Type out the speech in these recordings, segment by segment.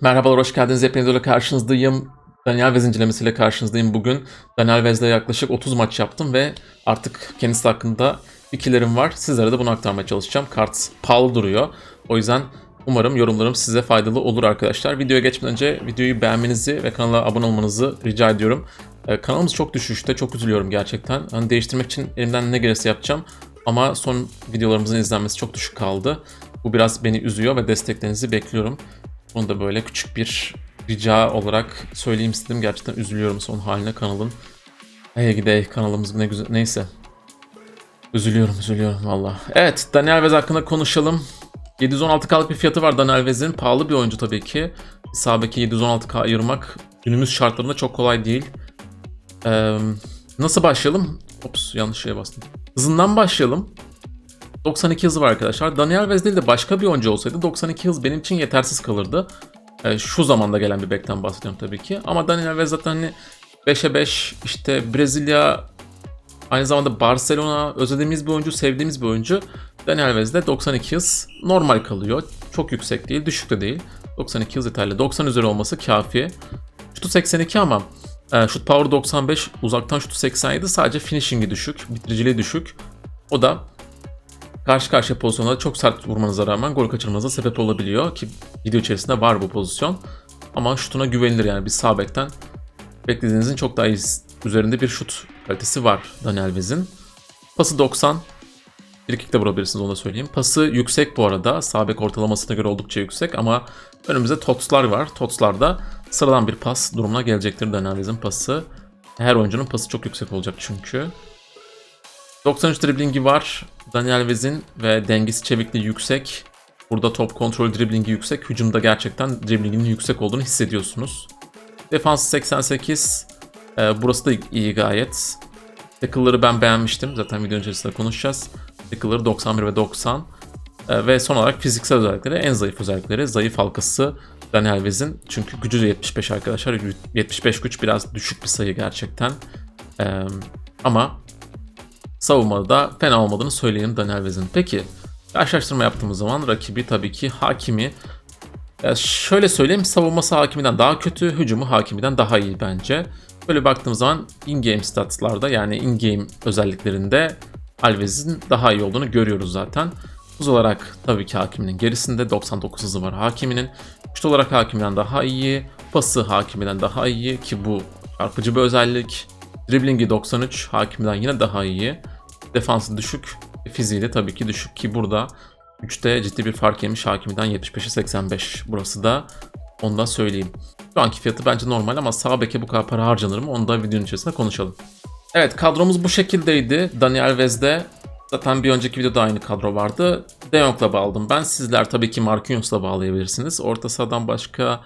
Merhabalar, hoş geldiniz. Hepiniz öyle karşınızdayım. Daniel Vez incelemesiyle karşınızdayım bugün. Daniel Vez'le yaklaşık 30 maç yaptım ve artık kendisi hakkında fikirlerim var. Sizlere de bunu aktarmaya çalışacağım. Kart pahalı duruyor. O yüzden umarım yorumlarım size faydalı olur arkadaşlar. Videoya geçmeden önce videoyu beğenmenizi ve kanala abone olmanızı rica ediyorum. Ee, kanalımız çok düşüşte, çok üzülüyorum gerçekten. Hani değiştirmek için elimden ne gelirse yapacağım. Ama son videolarımızın izlenmesi çok düşük kaldı. Bu biraz beni üzüyor ve desteklerinizi bekliyorum. Bunu da böyle küçük bir rica olarak söyleyeyim istedim. Gerçekten üzülüyorum son haline kanalın. Hey gide kanalımız ne güzel. Neyse. Üzülüyorum üzülüyorum valla. Evet Daniel Vez hakkında konuşalım. 716K'lık bir fiyatı var Daniel Vez'in. Pahalı bir oyuncu tabii ki. Sağbeki 716K ayırmak günümüz şartlarında çok kolay değil. Ee, nasıl başlayalım? Ops yanlış şeye bastım. Hızından başlayalım. 92 hızı var arkadaşlar. Daniel Vez değil de başka bir oyuncu olsaydı 92 hız benim için yetersiz kalırdı. Ee, şu zamanda gelen bir bekten bahsediyorum tabii ki. Ama Daniel Vez zaten hani 5'e 5 işte Brezilya aynı zamanda Barcelona özlediğimiz bir oyuncu, sevdiğimiz bir oyuncu. Daniel Vez de 92 hız normal kalıyor. Çok yüksek değil, düşük de değil. 92 hız yeterli. 90 üzeri olması kafi. Şutu 82 ama e, şut power 95, uzaktan şutu 87 sadece finishing'i düşük, bitiriciliği düşük. O da karşı karşıya pozisyonlarda çok sert vurmanıza rağmen gol kaçırmanıza sebep olabiliyor ki video içerisinde var bu pozisyon. Ama şutuna güvenilir yani bir sağ bekten beklediğinizin çok daha iyi üzerinde bir şut kalitesi var Daniel Vez'in. Pası 90. Bir de vurabilirsiniz onu da söyleyeyim. Pası yüksek bu arada. Sağ bek ortalamasına göre oldukça yüksek ama önümüzde TOTS'lar var. TOTS'larda sıradan bir pas durumuna gelecektir Daniel Vez'in pası. Her oyuncunun pası çok yüksek olacak çünkü. 93 driblingi var. Daniel Vez'in ve dengesi çevikliği yüksek. Burada top kontrol driblingi yüksek. Hücumda gerçekten driblinginin yüksek olduğunu hissediyorsunuz. Defans 88. Ee, burası da iyi gayet. Tackle'ları ben beğenmiştim. Zaten video içerisinde konuşacağız. Tackle'ları 91 ve 90. Ee, ve son olarak fiziksel özellikleri en zayıf özellikleri. Zayıf halkası Daniel Vez'in. Çünkü gücü de 75 arkadaşlar. 75 güç biraz düşük bir sayı gerçekten. Ee, ama savunmada da fena olmadığını söyleyelim Daniel Vez'in. Peki karşılaştırma yaptığımız zaman rakibi tabii ki Hakimi. Ya şöyle söyleyeyim savunması Hakimi'den daha kötü, hücumu Hakimi'den daha iyi bence. Böyle baktığımız zaman in-game statslarda yani in-game özelliklerinde Alves'in daha iyi olduğunu görüyoruz zaten. Hız olarak tabii ki Hakimi'nin gerisinde 99 hızı var Hakimi'nin. Şut olarak Hakimi'den daha iyi, pası Hakimi'den daha iyi ki bu çarpıcı bir özellik. Driblingi 93, Hakimi'den yine daha iyi. Defansı düşük, fiziği de tabii ki düşük ki burada 3'te ciddi bir fark yemiş Hakimi'den 75'e 85. Burası da onu da söyleyeyim. Şu anki fiyatı bence normal ama sağ beke bu kadar para harcanır mı onu da videonun içerisinde konuşalım. Evet kadromuz bu şekildeydi. Daniel Vez'de zaten bir önceki videoda aynı kadro vardı. De Jong'la bağladım ben. Sizler tabii ki Marquinhos'la bağlayabilirsiniz. Orta sahadan başka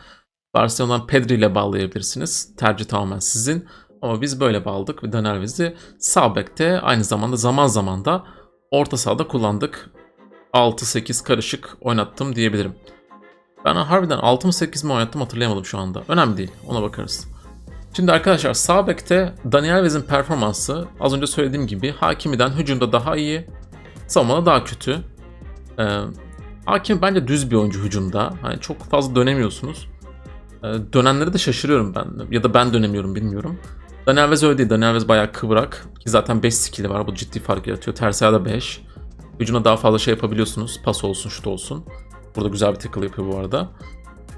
Barcelona'dan Pedri ile bağlayabilirsiniz. Tercih tamamen sizin. Ama biz böyle bağladık ve Vez'i sağ bekte aynı zamanda zaman zaman da orta sahada kullandık. 6-8 karışık oynattım diyebilirim. Ben harbiden 6 mı 8 mi oynattım hatırlayamadım şu anda. Önemli değil ona bakarız. Şimdi arkadaşlar sağ bekte Daniel Vez'in performansı az önce söylediğim gibi Hakimi'den hücumda daha iyi, savunmada daha kötü. Ee, Hakim bence düz bir oyuncu hücumda. Hani çok fazla dönemiyorsunuz. Ee, dönenleri de şaşırıyorum ben. Ya da ben dönemiyorum bilmiyorum. Daniel Vez öyle değil. Daniel Vez bayağı kıvrak. Ki zaten 5 skill'i var. Bu ciddi fark yaratıyor. Ters ayağda 5. Hücumda daha fazla şey yapabiliyorsunuz. Pas olsun, şut olsun. Burada güzel bir tackle yapıyor bu arada.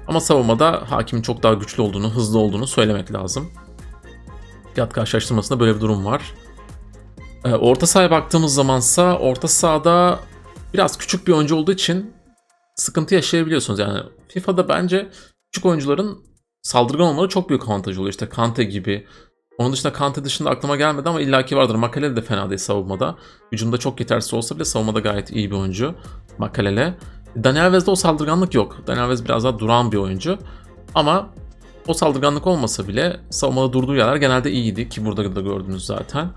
Ama savunmada hakimin çok daha güçlü olduğunu, hızlı olduğunu söylemek lazım. Fiyat karşılaştırmasında böyle bir durum var. Ee, orta sahaya baktığımız zamansa orta sahada biraz küçük bir oyuncu olduğu için sıkıntı yaşayabiliyorsunuz. Yani FIFA'da bence küçük oyuncuların saldırgan olmaları çok büyük avantaj oluyor. İşte Kante gibi. Onun dışında Kante dışında aklıma gelmedi ama illaki vardır. Makalele de fena değil savunmada. Hücumda çok yetersiz olsa bile savunmada gayet iyi bir oyuncu. Makalele. Daniel Vez'de o saldırganlık yok. Daniel Vez biraz daha duran bir oyuncu. Ama o saldırganlık olmasa bile savunmada durduğu yerler genelde iyiydi ki burada da gördünüz zaten.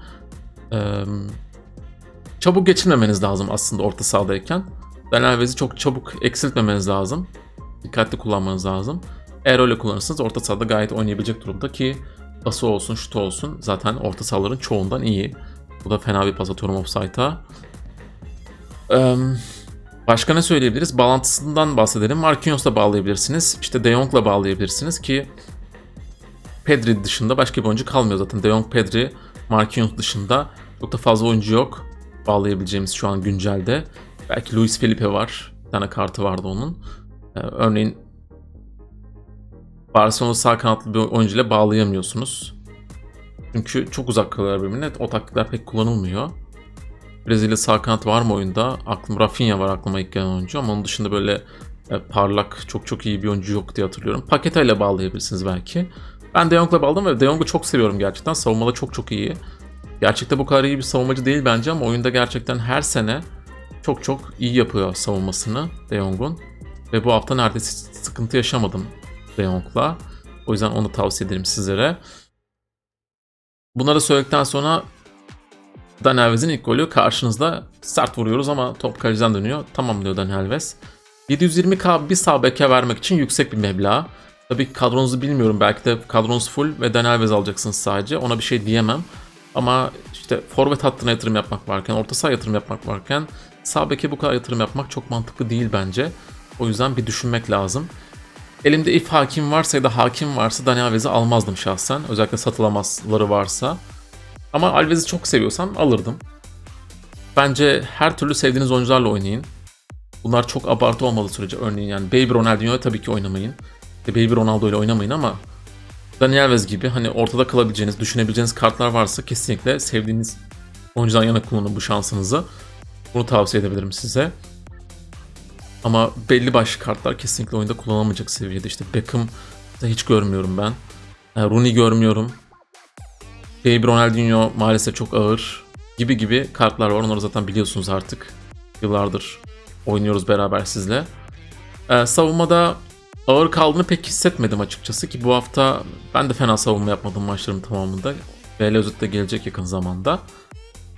Çabuk geçirmemeniz lazım aslında orta sahadayken. Daniel Vez'i çok çabuk eksiltmemeniz lazım. Dikkatli kullanmanız lazım. Eğer öyle kullanırsanız orta sahada gayet oynayabilecek durumda ki pası olsun, şutu olsun zaten orta sahaların çoğundan iyi. Bu da fena bir pas atıyorum offside'a. Ee, Başka ne söyleyebiliriz? Bağlantısından bahsedelim. Marquinhos'la bağlayabilirsiniz. İşte De Jong'la bağlayabilirsiniz ki Pedri dışında başka bir oyuncu kalmıyor zaten. De Jong, Pedri, Marquinhos dışında çok da fazla oyuncu yok bağlayabileceğimiz şu an güncelde. Belki Luis Felipe var. Bir tane kartı vardı onun. Ee, örneğin Barcelona sağ kanatlı bir oyuncuyla bağlayamıyorsunuz. Çünkü çok uzak kalıyorlar birbirine. O taktikler pek kullanılmıyor. Brezilya sağ kanat var mı oyunda? Aklım Rafinha var aklıma ilk gelen oyuncu ama onun dışında böyle e, parlak, çok çok iyi bir oyuncu yok diye hatırlıyorum. Paketa ile bağlayabilirsiniz belki. Ben De Jong'la bağladım ve De Jong'u çok seviyorum gerçekten. Savunmada çok çok iyi. Gerçekte bu kadar iyi bir savunmacı değil bence ama oyunda gerçekten her sene çok çok iyi yapıyor savunmasını De Jong'un. Ve bu hafta neredeyse sıkıntı yaşamadım De Jong'la. O yüzden onu tavsiye ederim sizlere. Bunları söyledikten sonra Dani Alves'in ilk golü karşınızda sert vuruyoruz ama top kaleciden dönüyor. Tamam diyor Dani Alves. 720k bir sağ beke vermek için yüksek bir meblağ. Tabii kadronuzu bilmiyorum. Belki de kadronuz full ve Dani Alves alacaksınız sadece. Ona bir şey diyemem. Ama işte forvet hattına yatırım yapmak varken, orta saha yatırım yapmak varken sağ beke bu kadar yatırım yapmak çok mantıklı değil bence. O yüzden bir düşünmek lazım. Elimde if hakim varsa ya da hakim varsa Dani Alves'i almazdım şahsen. Özellikle satılamazları varsa. Ama Alves'i çok seviyorsam alırdım. Bence her türlü sevdiğiniz oyuncularla oynayın. Bunlar çok abartı olmadığı sürece örneğin yani Baby Ronaldinho'ya tabii ki oynamayın. İşte Baby Ronaldo ile oynamayın ama Dani Alves gibi hani ortada kalabileceğiniz, düşünebileceğiniz kartlar varsa kesinlikle sevdiğiniz oyuncudan yana kullanın bu şansınızı. Bunu tavsiye edebilirim size. Ama belli başlı kartlar kesinlikle oyunda kullanılmayacak seviyede. İşte Beckham da hiç görmüyorum ben. Yani Rooney görmüyorum. Baby Ronaldinho maalesef çok ağır. Gibi gibi kartlar var. Onları zaten biliyorsunuz artık. Yıllardır oynuyoruz beraber sizle. Ee, savunmada ağır kaldığını pek hissetmedim açıkçası ki bu hafta ben de fena savunma yapmadım maçlarım tamamında. VL Özet de gelecek yakın zamanda.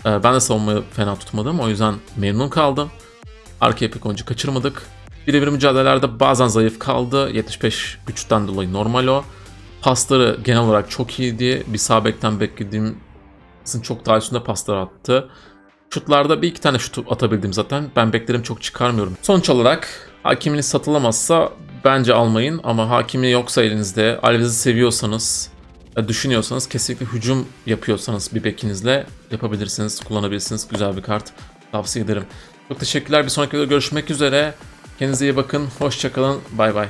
Ee, ben de savunmayı fena tutmadım. O yüzden memnun kaldım. Arkaya pek oyuncu kaçırmadık. Birebir mücadelelerde bazen zayıf kaldı. 75 güçten dolayı normal o. Pasları genel olarak çok iyiydi. Bir sağ bekten beklediğim çok daha üstünde paslar attı. Şutlarda bir iki tane şut atabildim zaten. Ben beklerim çok çıkarmıyorum. Sonuç olarak hakiminiz satılamazsa bence almayın. Ama hakimi yoksa elinizde Alves'i seviyorsanız e, düşünüyorsanız kesinlikle hücum yapıyorsanız bir bekinizle yapabilirsiniz, kullanabilirsiniz. Güzel bir kart. Tavsiye ederim. Çok teşekkürler. Bir sonraki videoda görüşmek üzere. Kendinize iyi bakın. Hoşçakalın. Bay bay.